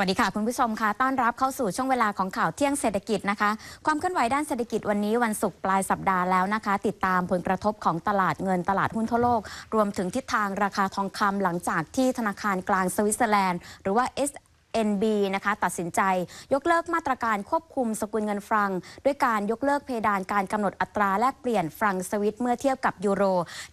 วัสดีค่ะคุณผู้ชมค่ะต้อนรับเข้าสู่ช่วงเวลาของข่าวเที่ยงเศรษฐกิจนะคะ ความเคลื่อนไหวด้านเศรษฐกิจวันนี้วันศุกร์ปลายสัปดาห์แล้วนะคะ ติดตามผลกระทบของตลาดเงินตลาดหุ้นทั่วโลก รวมถึงทิศทางราคาทองคำหลังจากที่ธนาคารกลางสวิตเซอร์แลนด์ หรือว่า SNB นะคะตัดสินใจ ยกเลิกมาตรการควบคุมสกุลเงินฟรัง ด้วยการยกเลิกเพดานการกำหนดอัตราแลกเปลี่ยนฟรังสวิตเมื่อเทียบกับยูโร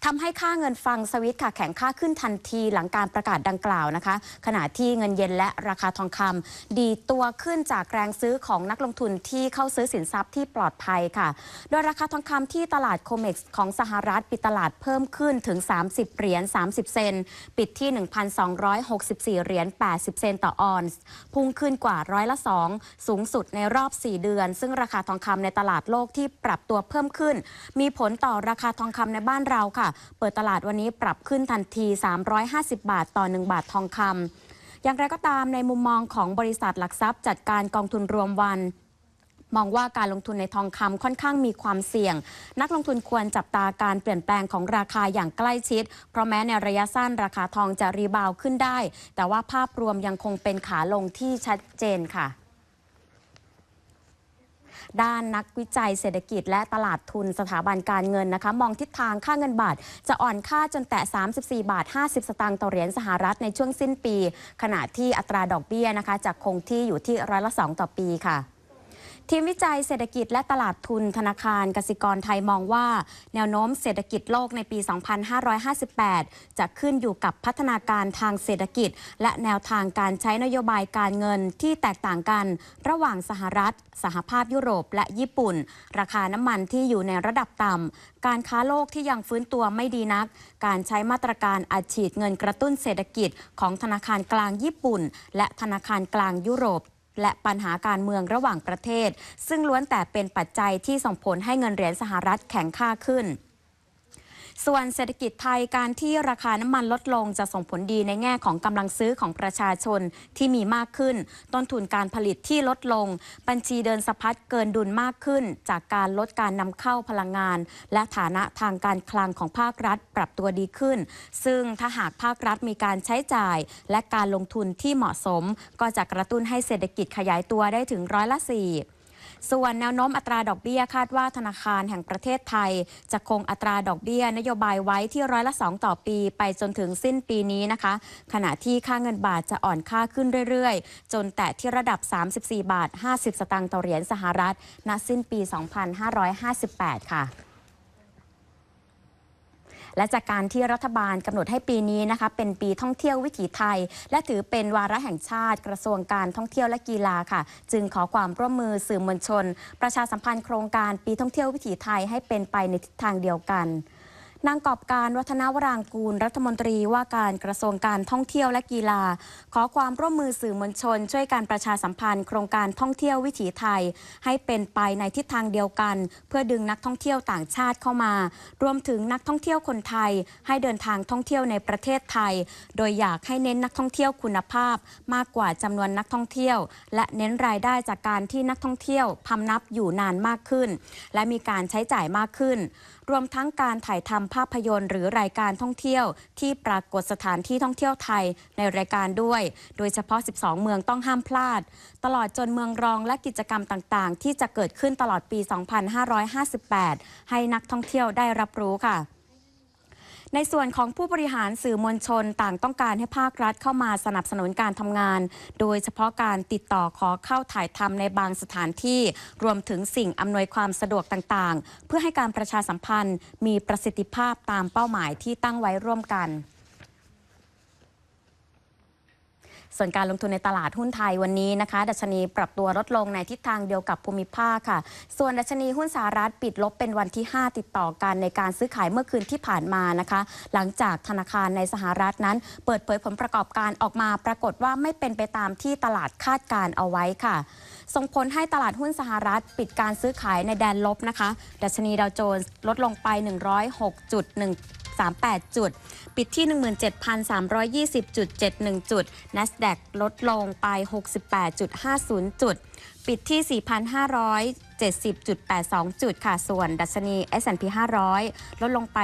ทำให้ค่าเงินฟรังสวิตค่ะแข็งค่าขึ้นทันทีหลังการประกาศดังกล่าวนะคะ ขณะที่เงินเยนและราคาทองคำดีตัวขึ้นจากแรงซื้อของนักลงทุนที่เข้าซื้อสินทรัพย์ที่ปลอดภัยค่ะ โดยราคาทองคำที่ตลาดโคเม็กซ์ของสหรัฐปิดตลาดเพิ่มขึ้นถึง 30 เหรียญ 30 เซน ปิดที่ 1,264 เหรียญ 80 เซนต์ต่อออนซพุ่งขึ้นกว่าร้อยละ 2 สูงสุดในรอบ 4 เดือน ซึ่งราคาทองคำในตลาดโลกที่ปรับตัวเพิ่มขึ้น มีผลต่อราคาทองคำในบ้านเราค่ะ เปิดตลาดวันนี้ปรับขึ้นทันที 350 บาทต่อ 1 บาททองคำอย่างไรก็ตามในมุมมองของบริษัทหลักทรัพย์จัดการกองทุนรวมวัน มองว่าการลงทุนในทองคำค่อนข้างมีความเสี่ยง นักลงทุนควรจับตาการเปลี่ยนแปลงของราคาอย่างใกล้ชิด เพราะแม้ในระยะสั้นราคาทองจะรีบาวขึ้นได้ แต่ว่าภาพรวมยังคงเป็นขาลงที่ชัดเจนค่ะด้านนักวิจัยเศรษฐกิจและตลาดทุนสถาบันการเงินนะคะ มองทิศทางค่าเงินบาท จะอ่อนค่าจนแตะ 34 บาท 50 สตางค์ต่อเหรียญสหรัฐในช่วงสิ้นปี ขณะที่อัตราดอกเบี้ยนะคะจะคงที่อยู่ที่ร้อยละ 2 ต่อปีค่ะ ทีมวิจัยเศรษฐกิจและตลาดทุนธนาคารกสิกรไทยมองว่า แนวโน้มเศรษฐกิจโลกในปี 2558 จะขึ้นอยู่กับพัฒนาการทางเศรษฐกิจ และแนวทางการใช้นโยบายการเงินที่แตกต่างกัน ระหว่างสหรัฐ สหภาพยุโรป และญี่ปุ่น ราคาน้ำมันที่อยู่ในระดับต่ำการค้าโลกที่ยังฟื้นตัวไม่ดีนัก การใช้มาตรการอัดฉีดเงินกระตุ้นเศรษฐกิจของธนาคารกลางญี่ปุ่น และธนาคารกลางยุโรป และปัญหาการเมืองระหว่างประเทศ ซึ่งล้วนแต่เป็นปัจจัยที่ส่งผลให้เงินเหรียญสหรัฐแข็งค่าขึ้น ส่วนเศรษฐกิจไทยการที่ราคาน้ำมันลดลงจะส่งผลดีในแง่ของกำลังซื้อของประชาชนที่มีมากขึ้น ต้นทุนการผลิตที่ลดลง บัญชีเดินสะพัดเกินดุลมากขึ้น จากการลดการนำเข้าพลังงาน และฐานะทางการคลังของภาครัฐปรับตัวดีขึ้น ซึ่งถ้าหากภาครัฐมีการใช้จ่าย และการลงทุนที่เหมาะสม ก็จะกระตุ้นให้เศรษฐกิจขยายตัวได้ถึงร้อยละสี่ ส่วนแนวโน้มอัตราดอกเบี้ยคาดว่าธนาคารแห่งประเทศไทย จะคงอัตราดอกเบี้ย นโยบายไว้ที่ร้อยละ 2 ต่อปี ไปจนถึงสิ้นปีนี้นะคะ ขณะที่ค่าเงินบาทจะอ่อนค่าขึ้นเรื่อยๆ จนแตะที่ระดับ 34 บาท 50 สตางค์ต่อเหรียญสหรัฐณสิ้นปี 2558 ค่ะ และจากการที่รัฐบาลกำหนดให้ปีนี้นะคะเป็นปีท่องเที่ยววิถีไทย และถือเป็นวาระแห่งชาติกระทรวงการท่องเที่ยวและกีฬาค่ะ จึงขอความร่วมมือสื่อมวลชน ประชาสัมพันธ์โครงการปีท่องเที่ยววิถีไทยให้เป็นไปในทิศทางเดียวกัน นางกอบการวัฒนวรางกูล รัฐมนตรีว่าการกระทรวงการท่องเที่ยวและกีฬา ขอความร่วมมือสื่อมวลชน ช่วยการประชาสัมพันธ์ โครงการท่องเที่ยววิถีไทย ให้เป็นไปในทิศทางเดียวกัน เพื่อดึงนักท่องเที่ยวต่างชาติเข้ามา รวมถึงนักท่องเที่ยวคนไทย ให้เดินทางท่องเที่ยวในประเทศไทย โดยอยากให้เน้นนักท่องเที่ยวคุณภาพ มากกว่าจำนวนนักท่องเที่ยว และเน้นรายได้จากการที่นักท่องเที่ยวพำนับอยู่นานมากขึ้น และมีการใช้จ่ายมากขึ้น รวมทั้งการถ่ายทำภาพยนตร์ หรือรายการท่องเที่ยว ที่ปรากฏสถานที่ท่องเที่ยวไทยในรายการด้วย โดยเฉพาะ 12 เมืองต้องห้ามพลาด ตลอดจนเมืองรองและกิจกรรมต่างๆ ที่จะเกิดขึ้นตลอดปี 2558 ให้นักท่องเที่ยวได้รับรู้ค่ะ ในส่วนของผู้บริหารสื่อมวลชนต่างต้องการให้ภาครัฐเข้ามาสนับสนุนการทำงาน โดยเฉพาะการติดต่อขอเข้าถ่ายทำในบางสถานที่ รวมถึงสิ่งอำนวยความสะดวกต่างๆ เพื่อให้การประชาสัมพันธ์มีประสิทธิภาพตามเป้าหมายที่ตั้งไว้ร่วมกัน ส่วนการลงทุนในตลาดหุ้นไทยวันนี้นะคะ ดัชนีปรับตัวลดลงในทิศทางเดียวกับภูมิภาคค่ะ ส่วนดัชนีหุ้นสหรัฐปิดลบเป็นวันที่ 5 ติดต่อกันในการซื้อขายเมื่อคืนที่ผ่านมานะคะ หลังจากธนาคารในสหรัฐนั้น เปิดเผยผลประกอบการออกมา ปรากฏว่าไม่เป็นไปตามที่ตลาดคาดการเอาไว้ค่ะส่งผลให้ตลาดหุ้นสหรัฐ ปิดการซื้อขายในแดนลบนะคะ ดัชนีดาวโจนส์ลดลงไป 106.1 38 จุด ปิดที่ 17,320.71 จุด NASDAQ ลดลงไป 68.50 จุด ปิดที่ 4,570.82 จุดค่ะ ส่วนดัชนี S&P 500 ลดลงไป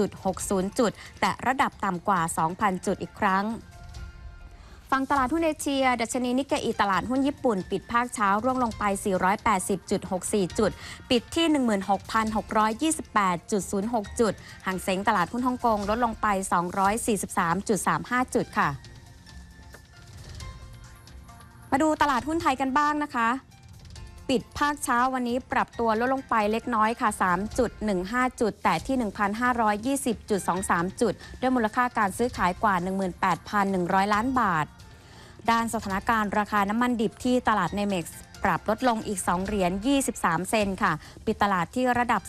18.60 จุด แต่ระดับต่ำกว่า 2,000 จุดอีกครั้ง ฝั่งตลาดหุ้นเอเชีย ดัชนีนิกเกอีตลาดหุ้นญี่ปุ่น ปิดภาคเช้าร่วงลงไป 480.64 จุด ปิดที่ 16,628.06 จุดห่างเซ็งตลาดหุ้นฮ่องกงลดลงไป 243.35 จุดค่ะ มาดูตลาดหุ้นไทยกันบ้างนะคะปิดภาคเช้าวันนี้ปรับตัวลดลงไปเล็กน้อยค่ะ 3.15 จุด แต่ที่ 1,520.23 จุด ด้วยมูลค่าการซื้อขายกว่า 18,100 ล้านบาท ด้านสถานการณ์ราคาน้ำมันดิบที่ตลาดเนเม็กซ์ปรับลดลงอีก 2 เหรียญ 23 เซนค่ะ ปิดตลาดที่ระดับ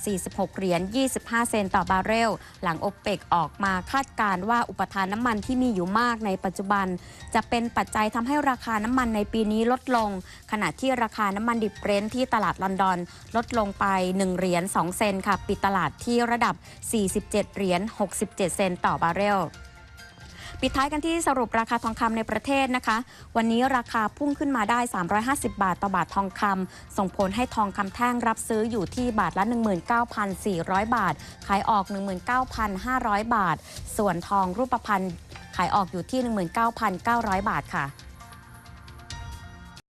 46 เหรียญ 25 เซนต่อบาร์เรล หลังโอเปกออกมาคาดการณ์ว่าอุปทานน้ำมันที่มีอยู่มากในปัจจุบัน จะเป็นปัจจัยทำให้ราคาน้ำมันในปีนี้ลดลง ขณะที่ราคาน้ำมันดิบเบรนท์ที่ตลาดลอนดอน ลดลงไป 1 เหรียญ 2 เซนค่ะ ปิดตลาดที่ระดับ 47 เหรียญ 67 เซนต่อบาร์เรล ปิดท้ายกันที่สรุปราคาทองคำในประเทศนะคะ วันนี้ราคาพุ่งขึ้นมาได้ 350 บาทต่อบาททองคำส่งผลให้ทองคำแท่งรับซื้ออยู่ที่บาทละ 19,400 บาท ขายออก 19,500 บาท ส่วนทองรูปพรรณขายออกอยู่ที่ 19,900 บาทค่ะ